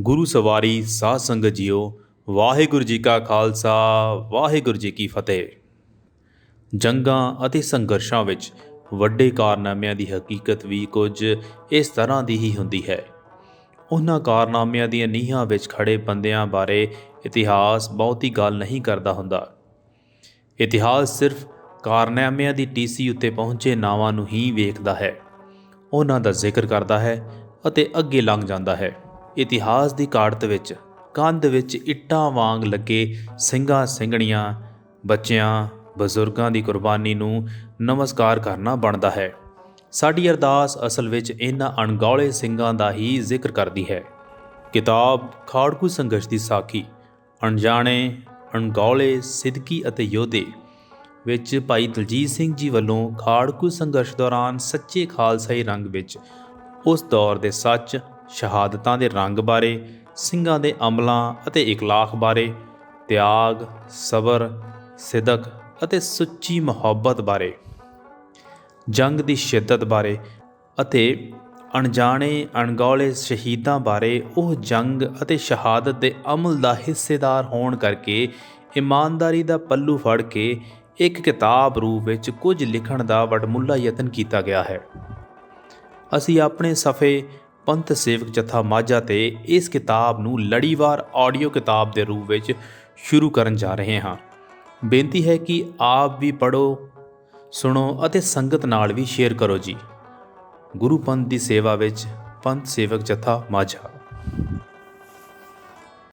ਗੁਰੂ ਸਵਾਰੀ ਸਾਧ ਸੰਗਤ ਜੀਓ, ਵਾਹਿਗੁਰੂ ਜੀ ਕਾ ਖਾਲਸਾ, ਵਾਹਿਗੁਰੂ ਜੀ ਕੀ ਫਤਿਹ। ਜੰਗਾਂ ਅਤੇ ਸੰਘਰਸ਼ਾਂ ਵਿੱਚ ਵੱਡੇ ਕਾਰਨਾਮਿਆਂ ਦੀ ਹਕੀਕਤ ਵੀ ਕੁਝ ਇਸ ਤਰ੍ਹਾਂ ਦੀ ਹੀ ਹੁੰਦੀ ਹੈ। ਉਹਨਾਂ ਕਾਰਨਾਮਿਆਂ ਦੀਆਂ ਨੀਹਾਂ ਵਿੱਚ ਖੜੇ ਬੰਦਿਆਂ ਬਾਰੇ ਇਤਿਹਾਸ ਬਹੁਤੀ ਗੱਲ ਨਹੀਂ ਕਰਦਾ ਹੁੰਦਾ। ਇਤਿਹਾਸ ਸਿਰਫ ਕਾਰਨਾਮਿਆਂ ਦੀ ਟੀਸੀ ਉੱਤੇ ਪਹੁੰਚੇ ਨਾਵਾਂ ਨੂੰ ਹੀ ਵੇਖਦਾ ਹੈ। ਉਹਨਾਂ ਦਾ ਜ਼ਿਕਰ ਕਰਦਾ ਹੈ ਅਤੇ ਅੱਗੇ ਲੰਘ ਜਾਂਦਾ ਹੈ। ਇਤਿਹਾਸ ਦੀ ਕਾੜਤ ਵਿੱਚ ਕੰਧ ਵਿੱਚ ਇੱਟਾਂ ਵਾਂਗ ਲੱਗੇ ਸਿੰਘਾਂ ਸਿੰਘਣੀਆਂ, ਬੱਚਿਆਂ, ਬਜ਼ੁਰਗਾਂ ਦੀ ਕੁਰਬਾਨੀ ਨੂੰ ਨਮਸਕਾਰ ਕਰਨਾ ਬਣਦਾ ਹੈ। ਸਾਡੀ ਅਰਦਾਸ ਅਸਲ ਵਿੱਚ ਇਹਨਾਂ ਅਣਗੌਲੇ ਸਿੰਘਾਂ ਦਾ ਹੀ ਜ਼ਿਕਰ ਕਰਦੀ ਹੈ। ਕਿਤਾਬ ਖਾੜਕੂ ਸੰਘਰਸ਼ ਦੀ ਸਾਖੀ, ਅਣਜਾਣੇ, ਅਣਗੌਲੇ, ਸਿੱਧਕੀ ਅਤੇ ਯੋਧੇ ਵਿੱਚ ਭਾਈ ਦਲਜੀਤ ਸਿੰਘ ਜੀ ਵੱਲੋਂ ਖਾੜਕੂ ਸੰਘਰਸ਼ ਦੌਰਾਨ ਸੱਚੇ ਖਾਲਸਾਈ ਰੰਗ ਵਿੱਚ ਉਸ ਦੌਰ ਦੇ ਸੱਚ ਸ਼ਹਾਦਤਾਂ ਦੇ ਰੰਗ ਬਾਰੇ, ਸਿੰਘਾਂ ਦੇ ਅਮਲਾਂ ਅਤੇ ਇਖਲਾਕ ਬਾਰੇ, ਤਿਆਗ, ਸਬਰ, ਸਿਦਕ ਅਤੇ ਸੁੱਚੀ ਮੁਹੱਬਤ ਬਾਰੇ, ਜੰਗ ਦੀ ਸ਼ਿੱਦਤ ਬਾਰੇ ਅਤੇ ਅਣਜਾਣੇ ਅਣਗੌਲੇ ਸ਼ਹੀਦਾਂ ਬਾਰੇ ਉਹ ਜੰਗ ਅਤੇ ਸ਼ਹਾਦਤ ਦੇ ਅਮਲ ਦਾ ਹਿੱਸੇਦਾਰ ਹੋਣ ਕਰਕੇ ਇਮਾਨਦਾਰੀ ਦਾ ਪੱਲੂ ਫੜ ਕੇ ਇੱਕ ਕਿਤਾਬ ਰੂਪ ਵਿੱਚ ਕੁਝ ਲਿਖਣ ਦਾ ਵਡਮੁੱਲਾ ਯਤਨ ਕੀਤਾ ਗਿਆ ਹੈ। ਅਸੀਂ ਆਪਣੇ ਸਫੇ ਪੰਥ ਸੇਵਕ ਜਥਾ ਮਾਝਾ ਤੇ ਇਸ ਕਿਤਾਬ ਨੂੰ ਲੜੀਵਾਰ ਆਡੀਓ ਕਿਤਾਬ ਦੇ ਰੂਪ ਵਿੱਚ ਸ਼ੁਰੂ ਕਰਨ ਜਾ ਰਹੇ ਹਾਂ। ਬੇਨਤੀ ਹੈ ਕਿ ਆਪ ਵੀ ਪੜੋ ਸੁਣੋ ਅਤੇ ਸੰਗਤ ਨਾਲ ਵੀ ਸ਼ੇਅਰ ਕਰੋ ਜੀ। ਗੁਰੂ ਪੰਥ ਦੀ ਸੇਵਾ ਵਿੱਚ ਪੰਥ ਸੇਵਕ ਜਥਾ ਮਾਝਾ।